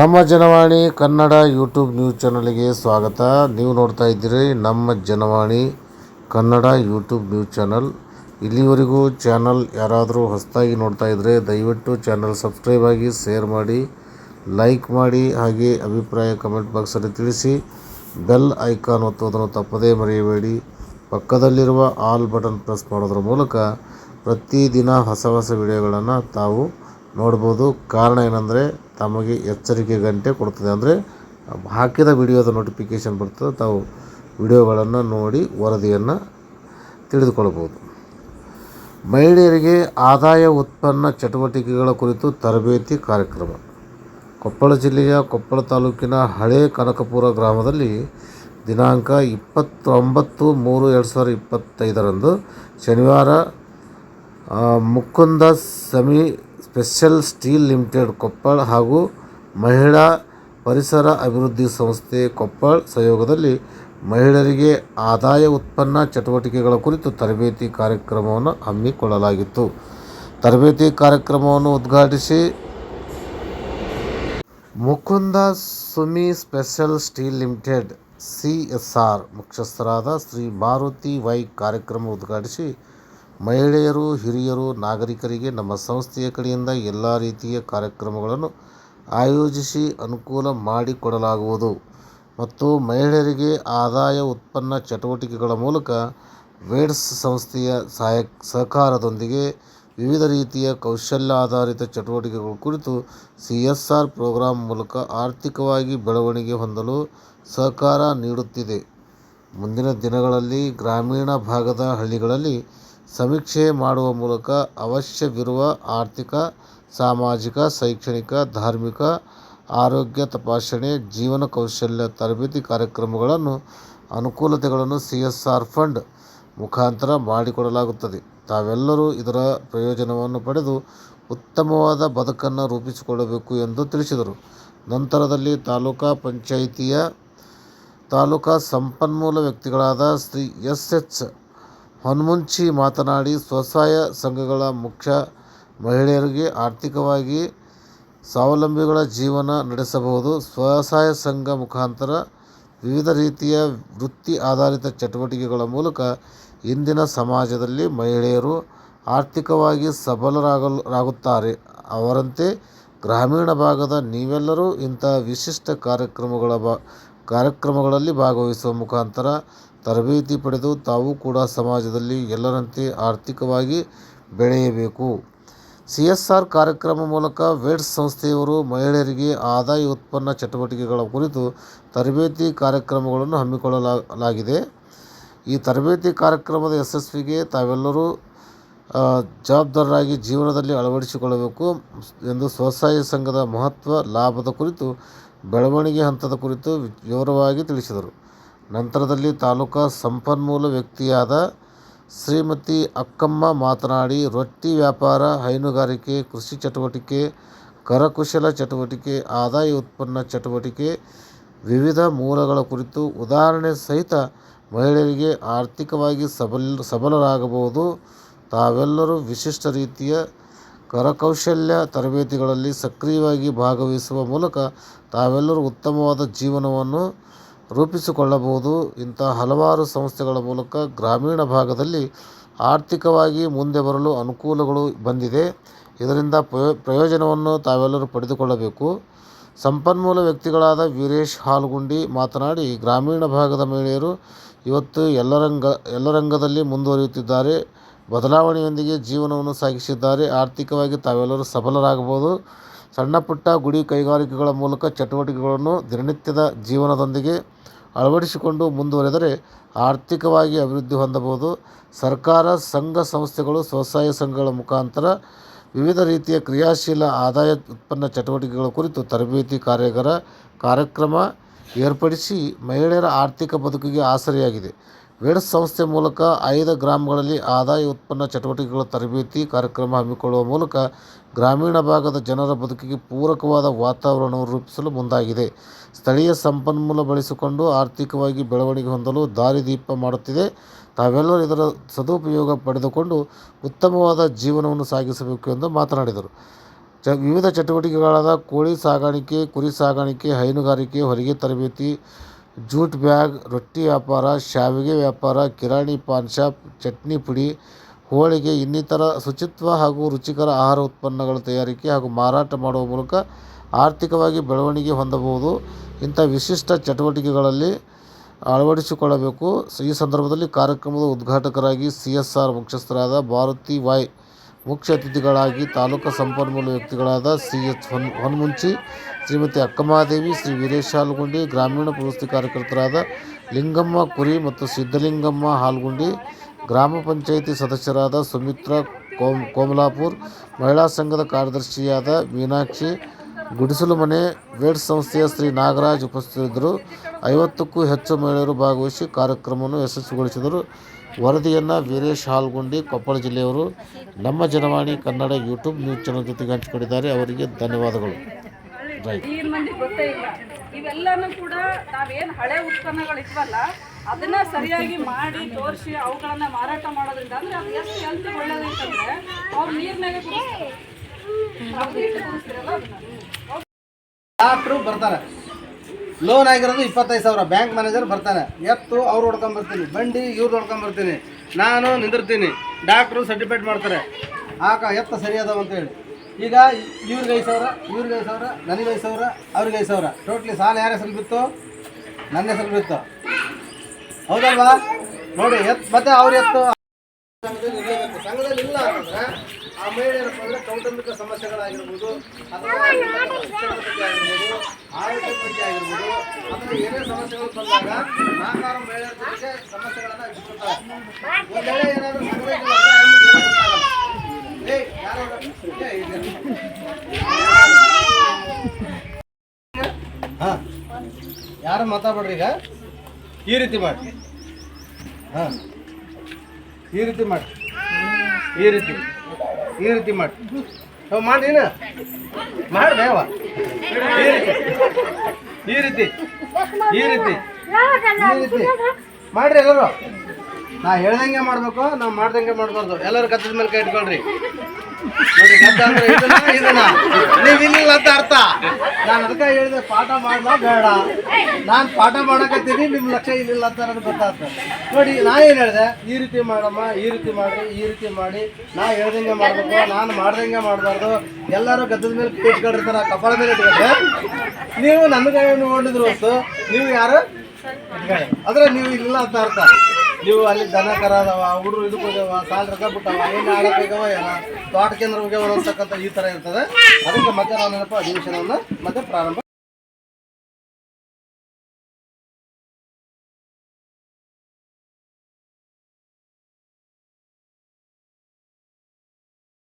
ನಮ್ಮ Janavani Kannada YouTube news ಚಾನಲ್ಗೆ ಸ್ವಾಗತ. ನೀವು ನೋಡ್ತಾ ಇದ್ದೀರಿ ನಮ್ಮ Janavani Kannada YouTube news channel. ಇಲ್ಲಿವರೆಗೂ ಚಾನಲ್ ಯಾರಾದರೂ ಹೊಸದಾಗಿ ನೋಡ್ತಾ ಇದ್ದರೆ ದಯವಿಟ್ಟು ಚಾನಲ್ ಸಬ್ಸ್ಕ್ರೈಬ್ ಆಗಿ, ಶೇರ್ ಮಾಡಿ, ಲೈಕ್ ಮಾಡಿ, ಹಾಗೆ ಅಭಿಪ್ರಾಯ ಕಮೆಂಟ್ ಬಾಕ್ಸಲ್ಲಿ ತಿಳಿಸಿ. ಬೆಲ್ ಐಕಾನ್ ಒತ್ತುವುದನ್ನು ತಪ್ಪದೇ ಮರೆಯಬೇಡಿ. ಪಕ್ಕದಲ್ಲಿರುವ ಆಲ್ ಬಟನ್ ಪ್ರೆಸ್ ಮಾಡೋದ್ರ ಮೂಲಕ ಪ್ರತಿದಿನ ಹೊಸ ಹೊಸ ವಿಡಿಯೋಗಳನ್ನು ತಾವು ನೋಡ್ಬೋದು. ಕಾರಣ ಏನಂದರೆ ತಮಗೆ ಎಚ್ಚರಿಕೆ ಗಂಟೆ ಕೊಡ್ತದೆ ಅಂದರೆ ಹಾಕಿದ ವಿಡಿಯೋದ ನೋಟಿಫಿಕೇಷನ್ ಬರ್ತದೆ. ತಾವು ವಿಡಿಯೋಗಳನ್ನು ನೋಡಿ ವರದಿಯನ್ನು ತಿಳಿದುಕೊಳ್ಬೋದು ಮಹಿಳೆಯರಿಗೆ ಆದಾಯ ಉತ್ಪನ್ನ ಚಟುವಟಿಕೆಗಳ ಕುರಿತು ತರಬೇತಿ ಕಾರ್ಯಕ್ರಮ. ಕೊಪ್ಪಳ ಜಿಲ್ಲೆಯ ಕೊಪ್ಪಳ ತಾಲೂಕಿನ ಹಳೆ ಕನಕಪುರ ಗ್ರಾಮದಲ್ಲಿ ದಿನಾಂಕ ಇಪ್ಪತ್ತೊಂಬತ್ತು ಮೂರು ಎರಡು ಸಾವಿರದ ಇಪ್ಪತ್ತೈದರಂದು ಶನಿವಾರ Mukand Sumi special steel limited Koppal ಹಾಗೂ ಮಹಿಳಾ ಪರಿಸರ ಅಭಿವೃದ್ಧಿ ಸಂಸ್ಥೆ ಕೊಪ್ಪಳ ಸಹಯೋಗದಲ್ಲಿ ಮಹಿಳೆಯರಿಗೆ ಆದಾಯ ಉತ್ಪನ್ನ ಚಟುವಟಿಕೆಗಳ ಕುರಿತು ತರಬೇತಿ ಕಾರ್ಯಕ್ರಮವನ್ನು ಹಮ್ಮಿಕೊಳ್ಳಲಾಗಿತ್ತು. ತರಬೇತಿ ಕಾರ್ಯಕ್ರಮವನ್ನು ಉದ್ಘಾಟಿಸಿ Mukand Sumi special steel limited C S R ಮುಖ್ಯಸ್ಥರಾದ ಶ್ರೀ ಮಾರುತಿ ವೈ ಕಾರ್ಯಕ್ರಮ ಉದ್ಘಾಟಿಸಿ ಮಹಿಳೆಯರು, ಹಿರಿಯರು, ನಾಗರಿಕರಿಗೆ ನಮ್ಮ ಸಂಸ್ಥೆಯ ಕಡೆಯಿಂದ ಎಲ್ಲ ರೀತಿಯ ಕಾರ್ಯಕ್ರಮಗಳನ್ನು ಆಯೋಜಿಸಿ ಅನುಕೂಲ ಮಾಡಿಕೊಡಲಾಗುವುದು. ಮತ್ತು ಮಹಿಳೆಯರಿಗೆ ಆದಾಯ ಉತ್ಪನ್ನ ಚಟುವಟಿಕೆಗಳ ಮೂಲಕ ವೇಡ್ಸ್ ಸಂಸ್ಥೆಯ ಸಹಕಾರದೊಂದಿಗೆ ವಿವಿಧ ರೀತಿಯ ಕೌಶಲ್ಯಾಧಾರಿತ ಚಟುವಟಿಕೆಗಳ ಕುರಿತು ಸಿ ಎಸ್ ಆರ್ ಪ್ರೋಗ್ರಾಂ ಮೂಲಕ ಆರ್ಥಿಕವಾಗಿ ಬೆಳವಣಿಗೆ ಹೊಂದಲು ಸಹಕಾರ ನೀಡುತ್ತಿದೆ. ಮುಂದಿನ ದಿನಗಳಲ್ಲಿ ಗ್ರಾಮೀಣ ಭಾಗದ ಹಳ್ಳಿಗಳಲ್ಲಿ ಸಮೀಕ್ಷೆ ಮಾಡುವ ಮೂಲಕ ಅವಶ್ಯವಿರುವ ಆರ್ಥಿಕ, ಸಾಮಾಜಿಕ, ಶೈಕ್ಷಣಿಕ, ಧಾರ್ಮಿಕ, ಆರೋಗ್ಯ ತಪಾಸಣೆ, ಜೀವನ ಕೌಶಲ್ಯ ತರಬೇತಿ ಕಾರ್ಯಕ್ರಮಗಳನ್ನು, ಅನುಕೂಲತೆಗಳನ್ನು ಸಿ ಎಸ್ ಆರ್ ಫಂಡ್ ಮುಖಾಂತರ ಮಾಡಿಕೊಡಲಾಗುತ್ತದೆ. ತಾವೆಲ್ಲರೂ ಇದರ ಪ್ರಯೋಜನವನ್ನು ಪಡೆದು ಉತ್ತಮವಾದ ಬದುಕನ್ನು ರೂಪಿಸಿಕೊಳ್ಳಬೇಕು ಎಂದು ತಿಳಿಸಿದರು. ನಂತರದಲ್ಲಿ ತಾಲೂಕಾ ಪಂಚಾಯಿತಿಯ ತಾಲೂಕಾ ಸಂಪನ್ಮೂಲ ವ್ಯಕ್ತಿಗಳಾದ ಶ್ರೀ ಎಸ್ ಎಚ್ ಹೊನ್ಮುಂಚಿ ಮಾತನಾಡಿ, ಸ್ವಸಹಾಯ ಸಂಘಗಳ ಮುಖ್ಯ ಮಹಿಳೆಯರಿಗೆ ಆರ್ಥಿಕವಾಗಿ ಸ್ವಾವಲಂಬಿಗಳ ಜೀವನ ನಡೆಸಬಹುದು. ಸ್ವಸಹಾಯ ಸಂಘ ಮುಖಾಂತರ ವಿವಿಧ ರೀತಿಯ ವೃತ್ತಿ ಆಧಾರಿತ ಚಟುವಟಿಕೆಗಳ ಮೂಲಕ ಇಂದಿನ ಸಮಾಜದಲ್ಲಿ ಮಹಿಳೆಯರು ಆರ್ಥಿಕವಾಗಿ ಸಬಲರಾಗಲಾಗುತ್ತಾರೆ ಅವರಂತೆ ಗ್ರಾಮೀಣ ಭಾಗದ ನೀವೆಲ್ಲರೂ ಇಂತಹ ವಿಶಿಷ್ಟ ಕಾರ್ಯಕ್ರಮಗಳ ಕಾರ್ಯಕ್ರಮಗಳಲ್ಲಿ ಭಾಗವಹಿಸುವ ಮುಖಾಂತರ ತರಬೇತಿ ಪಡೆದು ತಾವು ಕೂಡ ಸಮಾಜದಲ್ಲಿ ಎಲ್ಲರಂತೆ ಆರ್ಥಿಕವಾಗಿ ಬೆಳೆಯಬೇಕು. ಸಿ ಎಸ್ ಆರ್ ಕಾರ್ಯಕ್ರಮ ಮೂಲಕ ವೇಡ್ಸ್ ಸಂಸ್ಥೆಯವರು ಮಹಿಳೆಯರಿಗೆ ಆದಾಯ ಉತ್ಪನ್ನ ಚಟುವಟಿಕೆಗಳ ಕುರಿತು ತರಬೇತಿ ಕಾರ್ಯಕ್ರಮಗಳನ್ನು ಹಮ್ಮಿಕೊಳ್ಳಲಾಗಿದೆ. ಈ ತರಬೇತಿ ಕಾರ್ಯಕ್ರಮದ ಯಶಸ್ವಿಗೆ ತಾವೆಲ್ಲರೂ ಜವಾಬ್ದಾರರಾಗಿ ಜೀವನದಲ್ಲಿ ಅಳವಡಿಸಿಕೊಳ್ಳಬೇಕು ಎಂದು ಸ್ವಸಹಾಯ ಸಂಘದ ಮಹತ್ವ ಲಾಭದ ಕುರಿತು, ಬೆಳವಣಿಗೆ ಹಂತದ ಕುರಿತು ವಿವರವಾಗಿ ತಿಳಿಸಿದರು. ನಂತರದಲ್ಲಿ ತಾಲೂಕಾ ಸಂಪನ್ಮೂಲ ವ್ಯಕ್ತಿಯಾದ ಶ್ರೀಮತಿ ಅಕ್ಕಮ್ಮ ಮಾತನಾಡಿ, ರೊಟ್ಟಿ ವ್ಯಾಪಾರ, ಹೈನುಗಾರಿಕೆ, ಕೃಷಿ ಚಟುವಟಿಕೆ, ಕರಕುಶಲ ಚಟುವಟಿಕೆ, ಆದಾಯ ಉತ್ಪನ್ನ ಚಟುವಟಿಕೆ ವಿವಿಧ ಮೂಲಗಳ ಕುರಿತು ಉದಾಹರಣೆ ಸಹಿತ ಮಹಿಳೆಯರಿಗೆ ಆರ್ಥಿಕವಾಗಿ ಸಬಲ, ಸಬಲರಾಗಬಹುದು. ತಾವೆಲ್ಲರೂ ವಿಶಿಷ್ಟ ರೀತಿಯ ಕರಕೌಶಲ್ಯ ತರಬೇತಿಗಳಲ್ಲಿ ಸಕ್ರಿಯವಾಗಿ ಭಾಗವಹಿಸುವ ಮೂಲಕ ತಾವೆಲ್ಲರೂ ಉತ್ತಮವಾದ ಜೀವನವನ್ನು ರೂಪಿಸಿಕೊಳ್ಳಬಹುದು. ಇಂಥ ಹಲವಾರು ಸಂಸ್ಥೆಗಳ ಮೂಲಕ ಗ್ರಾಮೀಣ ಭಾಗದಲ್ಲಿ ಆರ್ಥಿಕವಾಗಿ ಮುಂದೆ ಬರಲು ಅನುಕೂಲಗಳು ಬಂದಿದೆ. ಇದರಿಂದ ಪ್ರಯೋ- ಪ್ರಯೋಜನವನ್ನು ತಾವೆಲ್ಲರೂ ಪಡೆದುಕೊಳ್ಳಬೇಕು. ಸಂಪನ್ಮೂಲ ವ್ಯಕ್ತಿಗಳಾದ ವೀರೇಶ್ ಹಾಲ್ಗುಂಡಿ ಮಾತನಾಡಿ, ಗ್ರಾಮೀಣ ಭಾಗದ ಮಹಿಳೆಯರು ಇವತ್ತು ಎಲ್ಲ ರಂಗ ಎಲ್ಲ ರಂಗದಲ್ಲಿ ಮುಂದುವರಿಯುತ್ತಿದ್ದಾರೆ. ಬದಲಾವಣೆಯೊಂದಿಗೆ ಜೀವನವನ್ನು ಸಾಗಿಸಿದ್ದಾರೆ. ಆರ್ಥಿಕವಾಗಿ ತಾವೆಲ್ಲರೂ ಸಬಲರಾಗಬಹುದು. ಸಣ್ಣ ಪುಟ್ಟ ಗುಡಿ ಕೈಗಾರಿಕೆಗಳ ಮೂಲಕ ಚಟುವಟಿಕೆಗಳನ್ನು ದಿನನಿತ್ಯದ ಜೀವನದೊಂದಿಗೆ ಅಳವಡಿಸಿಕೊಂಡು ಮುಂದುವರೆದರೆ ಆರ್ಥಿಕವಾಗಿ ಅಭಿವೃದ್ಧಿ ಹೊಂದಬಹುದು. ಸರ್ಕಾರ, ಸಂಘ ಸಂಸ್ಥೆಗಳು, ಸ್ವಸಹಾಯ ಸಂಘಗಳ ಮುಖಾಂತರ ವಿವಿಧ ರೀತಿಯ ಕ್ರಿಯಾಶೀಲ ಆದಾಯ ಉತ್ಪನ್ನ ಚಟುವಟಿಕೆಗಳ ಕುರಿತು ತರಬೇತಿ ಕಾರ್ಯಾಗಾರ ಕಾರ್ಯಕ್ರಮ ಏರ್ಪಡಿಸಿ ಮಹಿಳೆಯರ ಆರ್ಥಿಕ ಬದುಕಿಗೆ ಆಸರೆಯಾಗಿದೆ. ವೆಡ್ಸ್ ಸಂಸ್ಥೆ ಮೂಲಕ ಐದು ಗ್ರಾಮಗಳಲ್ಲಿ ಆದಾಯ ಉತ್ಪನ್ನ ಚಟುವಟಿಕೆಗಳ ತರಬೇತಿ ಕಾರ್ಯಕ್ರಮ ಹಮ್ಮಿಕೊಳ್ಳುವ ಮೂಲಕ ಗ್ರಾಮೀಣ ಭಾಗದ ಜನರ ಬದುಕಿಗೆ ಪೂರಕವಾದ ವಾತಾವರಣವನ್ನು ರೂಪಿಸಲು ಮುಂದಾಗಿದೆ. ಸ್ಥಳೀಯ ಸಂಪನ್ಮೂಲ ಬಳಸಿಕೊಂಡು ಆರ್ಥಿಕವಾಗಿ ಬೆಳವಣಿಗೆ ಹೊಂದಲು ದಾರಿದೀಪ ಮಾಡುತ್ತಿದೆ. ತಾವೆಲ್ಲರೂ ಇದರ ಸದುಪಯೋಗ ಪಡೆದುಕೊಂಡು ಉತ್ತಮವಾದ ಜೀವನವನ್ನು ಸಾಗಿಸಬೇಕು ಎಂದು ಮಾತನಾಡಿದರು. ಚ, ವಿವಿಧ ಚಟುವಟಿಕೆಗಳಾದ ಕೋಳಿ ಸಾಗಾಣಿಕೆ, ಕುರಿ ಸಾಗಾಣಿಕೆ, ಹೈನುಗಾರಿಕೆ, ಹೊರಗೆ ತರಬೇತಿ, ಜೂಟ್ ಬ್ಯಾಗ್, ರೊಟ್ಟಿ ವ್ಯಾಪಾರ, ಶಾವಿಗೆ ವ್ಯಾಪಾರ, ಕಿರಾಣಿ, ಪಾನ್ ಶಾಪ್, ಚಟ್ನಿ ಪುಡಿ ಹೋಳಿಗೆ, ಇನ್ನಿತರ ಶುಚಿತ್ವ ಹಾಗೂ ರುಚಿಕರ ಆಹಾರ ಉತ್ಪನ್ನಗಳ ತಯಾರಿಕೆ ಹಾಗೂ ಮಾರಾಟ ಮಾಡುವ ಮೂಲಕ ಆರ್ಥಿಕವಾಗಿ ಬೆಳವಣಿಗೆ ಹೊಂದಬಹುದು. ಇಂಥ ವಿಶಿಷ್ಟ ಚಟುವಟಿಕೆಗಳಲ್ಲಿ ಅಳವಡಿಸಿಕೊಳ್ಳಬೇಕು. ಈ ಸಂದರ್ಭದಲ್ಲಿ ಕಾರ್ಯಕ್ರಮದ ಉದ್ಘಾಟಕರಾಗಿ ಸಿ ಎಸ್ ಆರ್ ಮುಖ್ಯಸ್ಥರಾದ ಭಾರತಿ ವಾಯ್, ಮುಖ್ಯ ಅತಿಥಿಗಳಾಗಿ ತಾಲೂಕು ಸಂಪನ್ಮೂಲ ವ್ಯಕ್ತಿಗಳಾದ ಸಿ ಎಚ್ ಹೊನ್, ಹೊನ್ಮುಂಚಿ, ಶ್ರೀಮತಿ ಅಕ್ಕಮಹಾದೇವಿ, ಶ್ರೀ ವೀರೇಶ್ ಹಾಲ್ಗುಂಡಿ, ಗ್ರಾಮೀಣ ಪ್ರವೃತ್ತಿ ಕಾರ್ಯಕರ್ತರಾದ ಲಿಂಗಮ್ಮ ಕುರಿ ಮತ್ತು ಸಿದ್ಧಲಿಂಗಮ್ಮ ಹಾಲ್ಗುಂಡಿ ಗ್ರಾಮ ಪಂಚಾಯಿತಿ ಸದಸ್ಯರಾದ ಸುಮಿತ್ರಾ ಕೋಮ್ ಕೋಮಲಾಪುರ್, ಮಹಿಳಾ ಸಂಘದ ಕಾರ್ಯದರ್ಶಿಯಾದ ಮೀನಾಕ್ಷಿ, ಗುಡಿಸಲು ಮನೆ ವೇಡ್ ಸಂಸ್ಥೆಯ ಶ್ರೀ ನಾಗರಾಜ್ ಉಪಸ್ಥಿತರಿದ್ದರು. ಐವತ್ತಕ್ಕೂ ಹೆಚ್ಚು ಮಹಿಳೆಯರು ಭಾಗವಹಿಸಿ ಕಾರ್ಯಕ್ರಮವನ್ನು ಯಶಸ್ವಿಗೊಳಿಸಿದರು. ವರದಿಯನ್ನು ವೀರೇಶ್ ಹಾಲ್ಗುಂಡಿ, ಕೊಪ್ಪಳ ಜಿಲ್ಲೆಯವರು, ನಮ್ಮ Janavani Kannada YouTube news channel ಜೊತೆಗೆ ಹಂಚಿಕೊಂಡಿದ್ದಾರೆ. ಅವರಿಗೆ ಧನ್ಯವಾದಗಳು. ಇವೆಲ್ಲನೂ ಕೂಡ ನಾವೇನು ಹಳೆ ಉತ್ಪನ್ನಗಳು ಇದ್ವಲ್ಲ ಅದನ್ನ ಸರಿಯಾಗಿ ಮಾಡಿ ತೋರಿಸಿ ಅವುಗಳನ್ನ ಮಾರಾಟ ಮಾಡೋದ್ರಿಂದ ಅಂದ್ರೆ ಅದು ಎಷ್ಟು ಹೆಲ್ತ್ ಒಳ್ಳೇದೈತಂದ್ರೆ ಅವ್ರು ನೀರ್ನಾಗೆ ಡಾಕ್ಟ್ರು ಬರ್ತಾರೆ. ಲೋನ್ ಆಗಿರೋದು ಇಪ್ಪತ್ತೈದು ಸಾವಿರ. ಬ್ಯಾಂಕ್ ಮ್ಯಾನೇಜರ್ ಬರ್ತಾನೆ. ಎತ್ತು ಅವ್ರು ಹೊಡ್ಕೊಂಬರ್ತೀನಿ. ಬಂಡಿ ಇವ್ರು ಹೊಡ್ಕೊಂಬರ್ತೀನಿ. ನಾನು ನಿಂದಿರ್ತೀನಿ. ಡಾಕ್ಟ್ರು ಸರ್ಟಿಫಿಕೇಟ್ ಮಾಡ್ತಾರೆ. ಆಕ ಎತ್ತ ಅದಾವ ಅಂತೇಳಿ ಈಗ ಇವ್ರಿಗೆ ಐದು ಸಾವಿರ, ಇವ್ರಿಗೆ ಐದು ಸಾವಿರ, ನನಗೆ ಐದು ಸಾವಿರ, ಅವ್ರಿಗೆ ಐದು ಸಾವಿರ. ಟೋಟ್ಲಿ ಸಾಲ ಯಾರ ಹೆಸರು ಬಿತ್ತು? ನನ್ನ ಹೆಸರು ಬಿತ್ತು. ಹೌದಲ್ವಾ? ನೋಡಿ ಎತ್ ಮತ್ತೆ ಅವ್ರ ಎತ್ತು ಸಂಘದಲ್ಲಿ. ಇಲ್ಲ ಅಂತಂದ್ರೆ ಆ ಮಹಿಳೆಯರಪ್ಪ ಅಂದ್ರೆ ಕೌಟುಂಬಿಕ ಸಮಸ್ಯೆಗಳಾಗಿರ್ಬೋದು ಅಥವಾ ಬಗ್ಗೆ ಆಗಿರ್ಬೋದು ಆರೋಗ್ಯದ ಬಗ್ಗೆ ಆಗಿರ್ಬೋದು ಅಥವಾ ಏನೇ ಸಮಸ್ಯೆಗಳು ಬಂದಾಗ ನಾಲ್ಕಾರು ಮಹಿಳೆಯರ ಜೊತೆಗೆ ಸಮಸ್ಯೆಗಳನ್ನ ಇಟ್ಕೊಳ್ತಾರೆ ಒಂದ್ ವೇಳೆ ಏನಾದ್ರು ಸಂಘದಲ್ಲಿ ಏಯ್, ಯಾರೋ ಯಾರು ಮಾತಾಡ್ಬೇಡ್ರಿ ಈಗ? ಈ ರೀತಿ ಮಾಡಿ ಹಾಂ. ಈ ರೀತಿ ಮಾಡಿ ಈ ರೀತಿ. ಈ ರೀತಿ ಮಾಡಿ ಅವ್ ಮಾಡಿ ನೀನು. ಅವ. ಈ ರೀತಿ. ಈ ರೀತಿ. ಈ ರೀತಿ. ಈ ರೀತಿ. ಮಾಡ್ರಿ ಎಲ್ಲರೂ. ನಾ ಹೇಳ್ದಂಗೆ ಮಾಡ್ಬೇಕು, ನಾವು ಮಾಡ್ದಂಗೆ ಮಾಡ್ಬಾರ್ದು. ಎಲ್ಲರೂ ಕತ್ತದ ಮೇಲೆ ಕೈ ಇಟ್ಕೊಳ್ರಿ. ನೋಡಿ ಅಂತ ಅರ್ಥ. ನಾನು ಅದಕ್ಕೆ ಹೇಳಿದೆ, ಪಾಠ ಮಾಡ್ಲಾ ಬೇಡ. ನಾನು ಪಾಠ ಮಾಡಕತ್ತೀನಿ ನಿಮ್ಮ ಲಕ್ಷ ಇಲ್ಲಿಲ್ಲ ಅಂತ ನನಗೆ ಗೊತ್ತಾಗ್ತದೆ ನೋಡಿ, ನಾ ಏನು ಹೇಳಿದೆ? ಈ ರೀತಿ ಮಾಡಮ್ಮ, ಈ ರೀತಿ ಮಾಡಿ ಈ ರೀತಿ ಮಾಡಿ. ನಾ ಹೇಳ್ದಂಗೆ ಮಾಡ್ಬೇಕು, ನಾನು ಮಾಡ್ದಂಗೆ ಮಾಡಬಾರ್ದು. ಎಲ್ಲರೂ ಗದ್ದದ ಮೇಲೆ ಇಟ್ಕೊಂಡಿರ್ತಾರ ಕಪಾಳ ಮೇಲೆ ಇಟ್ಕೊಂಡ್ರೆ. ನೀವು ನನಗೆ ನೋಡಿದ್ರು ಹೊತ್ತು, ನೀವು ಯಾರು? ಅದ್ರೆ ನೀವು ಇಲ್ಲ ಅಂತ ಅರ್ಥ. ನೀವು ಅಲ್ಲಿ ದನ ಕರ ಅದಾವ ಹುಡುಗರು ಇದಕ್ಕೆ ಹೋಗ್ಯಾವ ಸಾಲ ರೊಕ್ಕ ಬಿಟ್ಟಾವ, ಏನು ಆಡಬೇಕವ ಏನ? ತೋಟ ಕೇಂದ್ರ ಹೋಗ್ಯಾವ ಅಂತಕ್ಕಂಥ ಈ ಥರ ಇರ್ತದೆ. ಅದಕ್ಕೆ ಮತ್ತೆ ನಾನು ಏನಪ್ಪ ಅಧಿವೇಶನವನ್ನು ಮತ್ತೆ ಪ್ರಾರಂಭ